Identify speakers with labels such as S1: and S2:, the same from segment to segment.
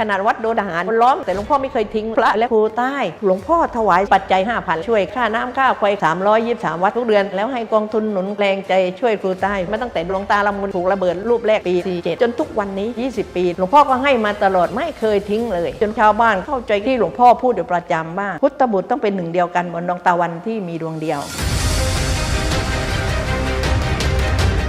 S1: ขนาดวัดโดนทหารล้อมแต่หลวงพ่อไม่เคยทิ้งพระและครูใต้ หลวงพ่อถวายปัจจัย5,000 ช่วยค่าน้ำค่าไฟ323 วัดทุกเดือน แล้วให้กองทุนหนุนแรงใจช่วยครูใต้มาตั้งแต่หลวงตาละมุนถูกระเบิดรูปแรกปี 47 จนทุกวันนี้ 20 ปี หลวงพ่อก็ให้มาตลอดไม่เคยทิ้งเลย จนชาวบ้านเข้าใจที่หลวงพ่อพูดอยู่ประจำว่าพุทธบุตรต้องเป็นหนึ่งเดียวกันเหมือนดวงตะวันที่มีดวงเดียว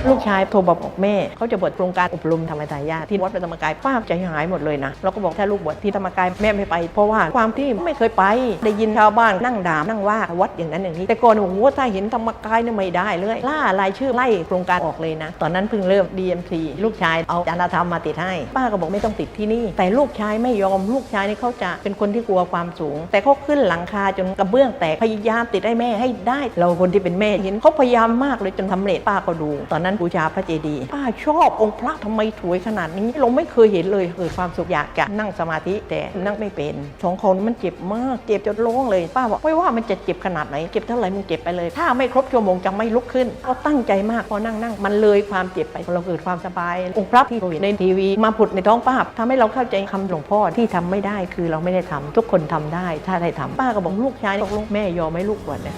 S1: ลูกชายโทรมาบอกแม่เขาจะบวชโครงการอบรมธรรมทายาทที่วัดพระธรรมกายป้าใจหายหมดเลยนะเราก็บอกถ้าลูกบวชที่ธรรมกายแม่ไม่ไป เพราะว่าความที่ไม่เคยไป ได้ยินชาวบ้านนั่งด่านั่งว่าวัดอย่างนั้นอย่างนี้ แต่ก่อนโอ้โหถ้าเห็นธรรมกายเนี่ยไม่ได้เลยล่ารายชื่อไล่โครงการออกเลยนะ ตอนนั้นเพิ่งเริ่ม DMC ลูกชายเอาจารธรรมมาติดให้ ป้าก็บอกไม่ต้องติดที่นี่ แต่ลูกชายไม่ยอมลูกชายนี่เขาจะเป็นคนที่กลัวความสูง แต่เขาขึ้นหลังคาจนกระเบื้องแตกพยายามติดให้แม่ให้ได้ เราคนที่เป็นแม่เห็นเขาพยายามมากเลยจนทำเร็จป้าก็ดู ตอนนั้นบูชาพระเจดีย์ป้าชอบองค์พระทำไมสวยขนาดนี้ เราไม่เคยเห็นเลยเกิดความสุขอยากจะนั่งสมาธิแต่นั่งไม่เป็นสองคนมันเจ็บมากเจ็บจนร้องเลย ป้าบอกไม่ว่ามันจะเจ็บขนาดไหนเจ็บเท่าไหร่มึงเจ็บไปเลย ถ้าไม่ครบชั่วโมงจะไม่ลุกขึ้นก็ตั้งใจมากพอนั่งนั่งมันเลยความเจ็บไปเราเกิดความสบายองค์พระที่เราเห็นในทีวี มาผุดในท้องป้าทำให้เราเข้าใจคำหลวงพ่อที่ทำไม่ได้คือเราไม่ได้ทำทุกคนทำได้ถ้าได้ทำป้าก็บอกลูกชายตกลงแม่ยอมให้ลูกบวชเนี่ย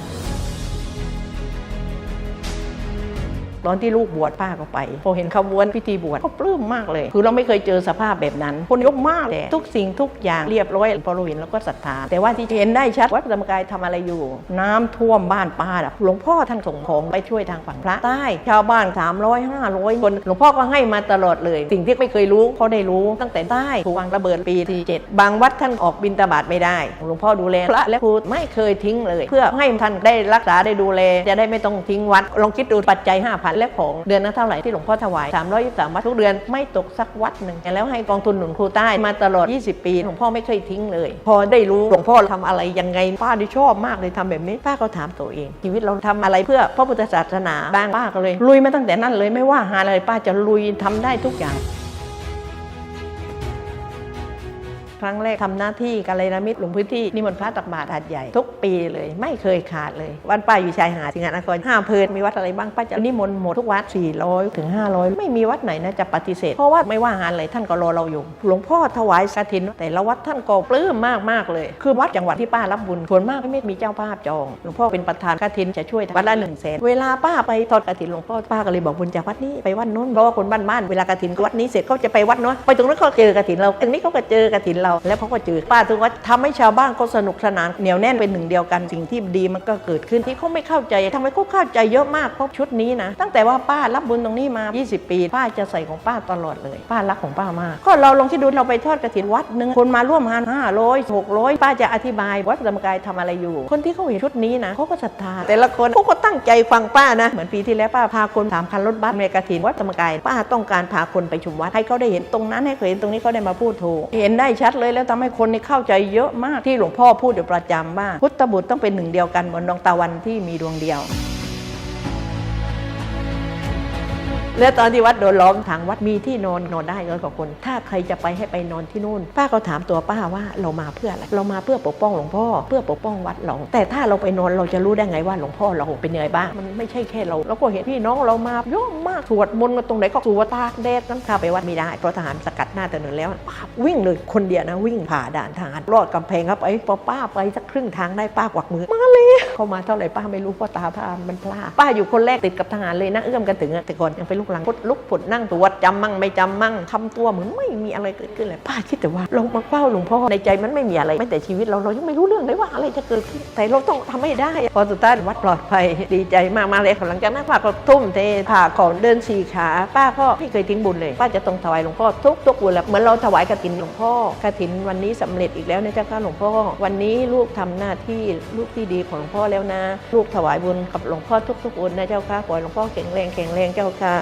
S1: ตอนที่ลูกบวชป้าก็ไป พอเห็นขบวนพิธีบวชก็ปลื้มมากเลย คือเราไม่เคยเจอสภาพแบบนั้น คนยกมากแต่ทุกสิ่งทุกอย่างเรียบร้อยพอเราเห็นเราก็ศรัทธา แต่ว่าที่เห็นได้ชัดวัดพระธรรมกายทำอะไรอยู่ น้ำท่วมบ้านป้าหลวงพ่อท่านส่งของไปช่วยทางฝั่งพระใต้ชาวบ้าน 300 500 คน หลวงพ่อก็ให้มาตลอดเลย สิ่งที่ไม่เคยรู้เขาได้รู้ตั้งแต่ใต้ถูกวางระเบิดปี47บางวัดท่านออกบินตาบาตไม่ได้ หลวงพ่อดูแลพระและครูไม่เคยทิ้งเลย เพื่อให้ท่านได้รักษาได้ดูแลจะได้ไม่ต้องทิ้งวัดลองคิดดูปัจจัย5,000และของเดือนนั้นเท่าไหร่ที่หลวงพ่อถวาย 323 วัดทุกเดือนไม่ตกสักวัดหนึ่งแล้วให้กองทุนหนุนครูใต้มาตลอด 20 ปีหลวงพ่อไม่เคยทิ้งเลย พอได้รู้หลวงพ่อทำอะไรยังไงป้าที่ชอบมากเลยทำแบบนี้ป้าก็ถามตัวเอง ชีวิตเราทำอะไรเพื่อพระพุทธศาสนาบ้างป้าก็เลยลุยมาตั้งแต่นั้นเลยไม่ว่าหาอะไรป้าจะลุยทำได้ทุกอย่าง ครั้งแรกทำหน้าที่กัลยามิตรลงพื้นที่นิมนต์พระตักบาตรหาดใหญ่ทุกปีเลยไม่เคยขาดเลยวันป้าอยู่ชายหาดสิงหนครห้าอำเภอมีวัดอะไรบ้างป้าจะนิมนต์หมดทุกวัด 400ถึง500 ไม่มีวัดไหนนะจะปฏิเสธ เพราะว่าไม่ว่างานอะไรท่านก็รอเราอยู่ หลวงพ่อถวายกฐินแต่ละวัดท่านก็ปลื้มมากมากเลย คือวัดจังหวัดที่ป้ารับบุญส่วนมากไม่มีเจ้าภาพจองหลวงพ่อเป็นประธานกฐินจะช่วยวัดละหนึ่งแสนเวลาป้าไปทอดกฐินหลวงพ่อป้าก็เลยบอกบุญจากวัดนี้ไปวัดโน้นเพราะว่าคนบ้านๆเวลากฐินวัดนี้เสร็จเขาจะไปวัดโน้นไปตรงนั้นเขาเจอกฐินเราตรงนี้เขาก็เจอกฐินเราแล้วเขาก็เจอป้าถึงว่าทำให้ชาวบ้านเขาสนุกสนานเหนียวแน่นเป็นหนึ่งเดียวกันสิ่งที่ดีมันก็เกิดขึ้นที่เขาไม่เข้าใจทำไมเขาเข้าใจเยอะมากเพราะชุดนี้นะตั้งแต่ว่าป้ารับบุญตรงนี้มา 20 ปี ป้าจะใส่ของป้าตลอดเลย ป้ารักของป้ามากก็เราลองคิดดูเราไปทอดกฐินวัดหนึ่งคนมาร่วมงาน500 600ป้าจะอธิบายวัดธรรมกายทำอะไรอยู่ คนที่เขาเห็นชุดนี้นะเขาก็ศรัทธาแต่ละคนเขาก็ตั้งใจฟังป้านะ เหมือนปีที่แล้วป้าพาคนสามคันรถบัสเมกฐินวัดธรรมกายป้าต้องการพาคนไปชุมวัดให้เขาได้เห็นตรงนั้นให้เขาเห็นตรงนี้เขาได้มาพูดถูกเห็นได้ชัดเลยแล้วทำให้คนนี่เข้าใจเยอะมากที่หลวงพ่อพูดอยู่ประจำว่าพุทธบุตรต้องเป็นหนึ่งเดียวกันเหมือนดวงตะวันที่มีดวงเดียว แล้วตอนที่วัดโดนล้อมทางวัดมีที่นอนนอนได้ร้อยกว่าคน ถ้าใครจะไปให้ไปนอนที่นู่น ป้าก็ถามตัวป้าว่าเรามาเพื่ออะไร เรามาเพื่อปกป้องหลวงพ่อ เพื่อปกป้องวัดเราแต่ถ้าเราไปนอนเราจะรู้ได้ไงว่าหลวงพ่อเราเป็นยังไงบ้าง มันไม่ใช่แค่เรา เราก็เห็นพี่น้องเรามาเยอะมากสวดมนต์กันตรงไหนก็สวดตากแดดนั้นข้าไปวัดไม่ได้เพราะทหารสกัดหน้าถนนแล้ววิ่งเลยคนเดียวนะวิ่งผ่าด่านทหารรอดกำแพงครับไอ้พอป้าไปสักครึ่งทางได้ป้ากวักมือมา เข้ามาเท่าไหร่ป้าไม่รู้เพราะตาป้ามันพลาดป้าอยู่คนแรกติดกับทหารเลยนะเอื้อมกันถึงแต่ก่อนยังเป็นลูกหลังพดลุกผดนั่งตรวจจำมั่งไม่จำมั่งทำตัวเหมือนไม่มีอะไรเกิดขึ้นเลยป้าคิดแต่ว่าเรามาเฝ้าหลวงพ่อในใจมันไม่มีอะไรไม่แต่ชีวิตเราเรายังไม่รู้เรื่องเลยว่าอะไรจะเกิดขึ้นแต่เราต้องทำให้ได้ พอสุดท้ายวัดปลอดภัยดีใจมากมาเลยหลังจากนั้นป้าก็ทุ่มเทผ่าของเดินสี่ขา ป้าก็ไม่เคยทิ้งบุญเลย ป้าจะต้องถวายหลวงพ่อทุกทุกบุญแหละเหมือนเราถวายกฐินหลวงพ่อกฐินวันนี้สำเร็จอีกแล้วนะเจ้าค่ะหลวงพ่อ วันนี้ลูกทำหน้าที่ลูกที่ดีของหลวงพ่อแล้วนะ ลูกถวายบุญกับหลวงพ่อทุกๆบุญนะเจ้าค่ะขอหลวงพ่อแข็งแรงแข็งแรงเจ้าค่ะ